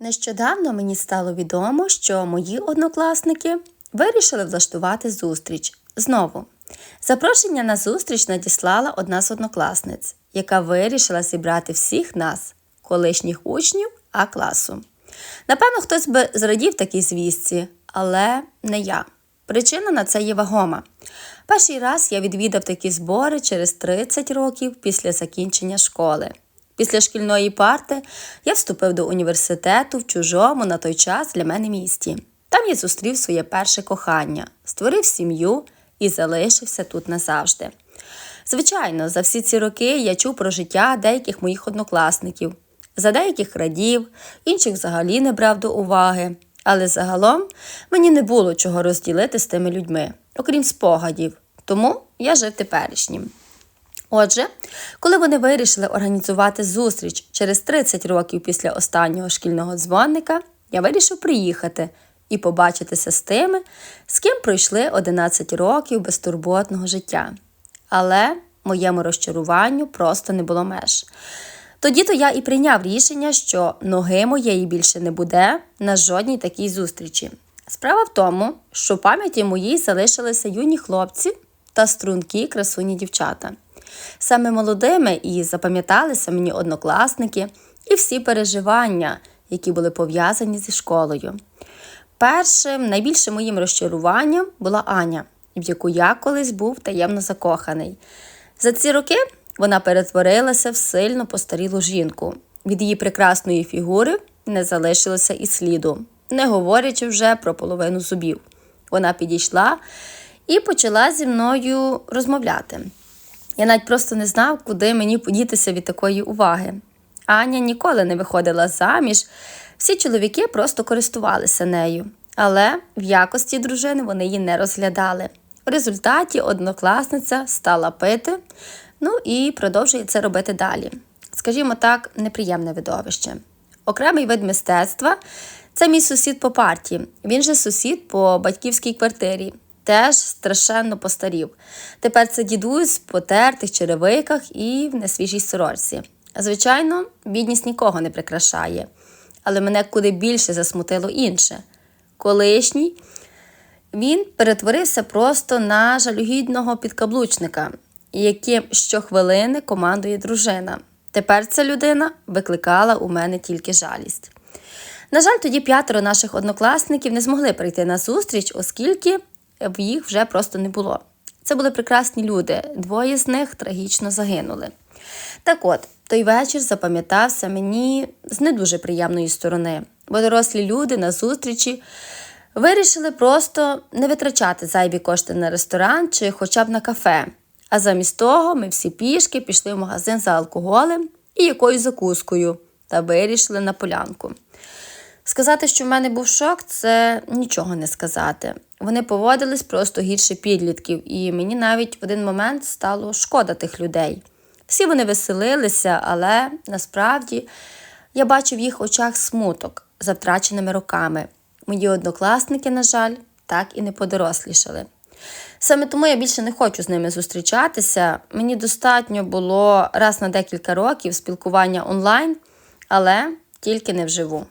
Нещодавно мені стало відомо, що мої однокласники вирішили влаштувати зустріч знову. Запрошення на зустріч надіслала одна з однокласниць, яка вирішила зібрати всіх нас, колишніх учнів А класу. Напевно, хтось би зрадів такій звістці, але не я. Причина на це є вагома. Перший раз я відвідав такі збори через 30 років після закінчення школи. Після шкільної парти я вступив до університету в чужому на той час для мене місті. Там я зустрів своє перше кохання, створив сім'ю і залишився тут назавжди. Звичайно, за всі ці роки я чув про життя деяких моїх однокласників. За деяких радів, інших взагалі не брав до уваги. Але загалом мені не було чого розділити з тими людьми, окрім спогадів. Тому я жив теперішнім. Отже, коли вони вирішили організувати зустріч через 30 років після останнього шкільного дзвонника, я вирішив приїхати і побачитися з тими, з ким пройшли 11 років безтурботного життя. Але моєму розчаруванню просто не було меж. Тоді то я і прийняв рішення, що ноги моєї більше не буде на жодній такій зустрічі. Справа в тому, що в пам'яті моїй залишилися юні хлопці та стрункі красуні дівчата. Саме молодими і запам'яталися мені однокласники і всі переживання, які були пов'язані зі школою. Першим, найбільшим моїм розчаруванням була Аня, в яку я колись був таємно закоханий. За ці роки вона перетворилася в сильно постарілу жінку. Від її прекрасної фігури не залишилося і сліду, не говорячи вже про половину зубів. Вона підійшла і почала зі мною розмовляти. Я навіть просто не знав, куди мені подітися від такої уваги. Аня ніколи не виходила заміж, всі чоловіки просто користувалися нею, але в якості дружини вони її не розглядали. В результаті однокласниця стала пити, ну і продовжує це робити далі. Скажімо так, неприємне видовище. Окремий вид мистецтва це мій сусід по парті. Він же сусід по батьківській квартирі. Теж страшенно постарів. Тепер це дідусь в потертих черевиках і в несвіжій сорочці. Звичайно, бідність нікого не прикрашає, але мене куди більше засмутило інше. Колишній він перетворився просто на жалюгідного підкаблучника, яким щохвилини командує дружина. Тепер ця людина викликала у мене тільки жалість. На жаль, тоді п'ятеро наших однокласників не змогли прийти на зустріч, оскільки в їх вже просто не було. Це були прекрасні люди, двоє з них трагічно загинули. Так от, той вечір запам'ятався мені з не дуже приємної сторони, бо дорослі люди на зустрічі вирішили просто не витрачати зайві кошти на ресторан чи хоча б на кафе. А замість того ми всі пішки пішли в магазин за алкоголем і якоюсь закускою та вирішили на полянку. Сказати, що в мене був шок, це нічого не сказати. Вони поводились просто гірше підлітків, і мені навіть в один момент стало шкода тих людей. Всі вони веселилися, але насправді я бачив в їх очах смуток за втраченими роками. Мої однокласники, на жаль, так і не подорослішали. Саме тому я більше не хочу з ними зустрічатися. Мені достатньо було раз на декілька років спілкування онлайн, але тільки не вживу.